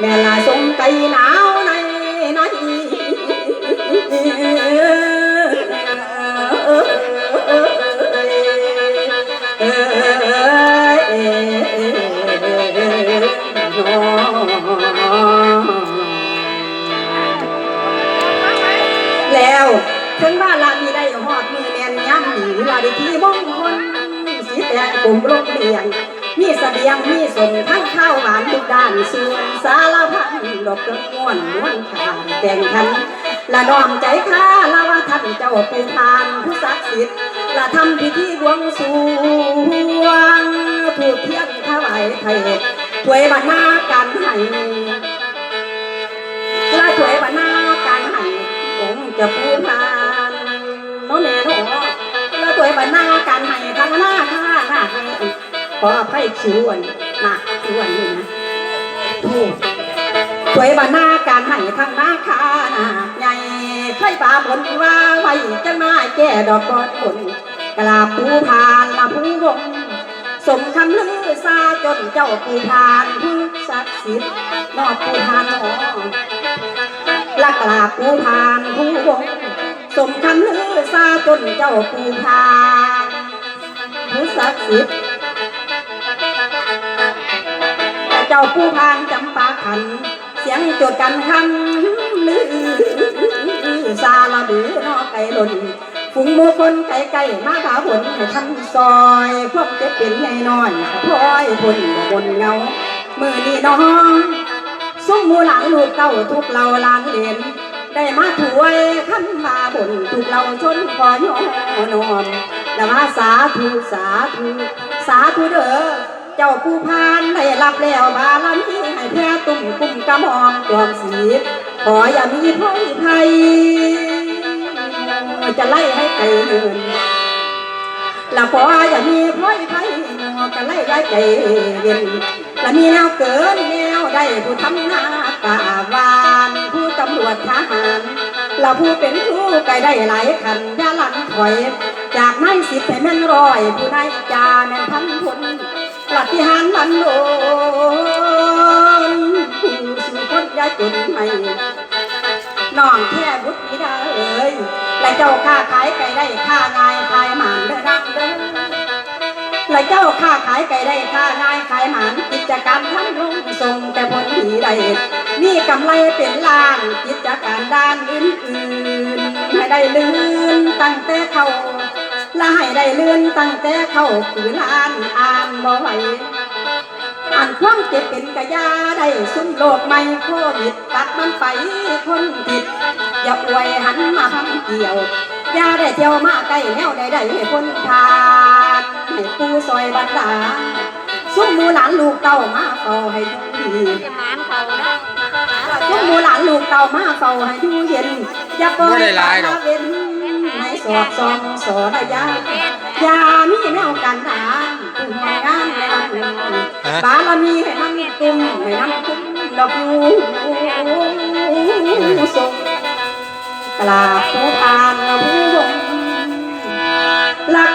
แม่ลาทรงไก่หนาวในในแล้วถึงว่าลามีได้หอดมือแมนย้ำหนีลาได้ที่มงคลสีแดงกลุ่มโรงเรียน มีเสบียงมีสมทั้งข้าวหวานทุกด้านส่วนสารพัดดอกกระม่วนม้วนขานแต่งขันละน้อมใจข้าละว่าท่านเจ้าเป็นทานผู้ศักดิ์สิทธิ์ละทำพิธีบวงสรวงถูกเทียนถวายไทยถวยบรรณาการให้ละถวยบรรณาการให้ผมจะผู้พานน้นแน่โน้ละถวยบรรณาการ ขออภัยชวนนะชวนนี่นะถูกถวยบานาการให้ทางนาคานาใหญ่ไข่ปลาบนว่าไว้จะมาแก่ดอกบอนบนกลาบผู้พานมาผู้วงสมคำลือซาจนเจ้าผู้พานผู้ศักดิ์สิทธิ์นอกผู้พานหอลักลาบผู้พานผู้วงสมคำลือซาจนเจ้าผู้พานผู้ศักดิ์สิทธิ์ จ้าผู้พานจำปาขัน เสียงจดกันคำลือซาลาบือนอไก่หล่นฝูงมูคนไก่ไก่มาขาผลให้ท่านซอยพวกเจ็บเป็นไงน้อยพลอยพลบนเงามือนี่น้องซุ้มมูหลังลูกเต้าทุกเราลานเลนได้มาถวยคำมาบนทุกเราชนคอยอนอมแล้วมาสาธุสาธุสาธุเด้อ เจ้าผู้พานได้รับแล้วบารมีให้แพ้ตุ่มกุ่มกระหอมจอมสีขออย่ามีพ้อยภัยจะไล่ให้ไกลเนินละขออย่ามีพ้อยภัยจะไล่ไล่ไกลเย็นละมีแนวเกินแนวได้ผู้ทำหน้ากาวานผู้ตำรวจทหารละผู้เป็นครูไกได้หลายขันยาหลังถอย จากนายสิบให้แม่นร้อยผู้นายจาแม่นพันคน ปฏิหารย์มันโดนผู้สู่คนยาจนไม่น้องแค่บุตรธิดาเอ้ยและเจ้าค้าขายไก่ได้ค่าง่ายขายหมานเด้อดังเด้อและเจ้าค้าขายไก่ได้ค่าง่ายขายหมานกิจการทำลงส่งแต่ผลดีได้มีกำไรเป็นล้านกิจการด้านอื่นๆให้ได้ลื่นตั้งแต่เขา ละให้ได้เลื่อนตั้งแต่เข้าผืนอ่านอ่านบ่ไหวอ่านความเจ็บเป็นกะยาได้ซุ่มโลกไม่โควิดตัดมันไปคนผิด อย่าป่วยหันมาพังเกี่ยวอย่าได้เที่ยวมาใกล้แนวใดได้ให้พ้นทานให้ผู้ซอยบันดาลซุ่มหมูหลานลูกเต้ามาเฝ้าให้ดูดีจะหมานเขาเนาะทุกหมูหลานลูกเต่ามาเฝ้าให้อยู่เย็นอย่าปล่อยตาเว้นให้ สอบซองสอระยาอย่ามีแนวกันทานผู้ให้งานในวันหนึ่งบารมีให้มันตุ้มให้น้ำคุ้มดอกยู่ทรงกลาบ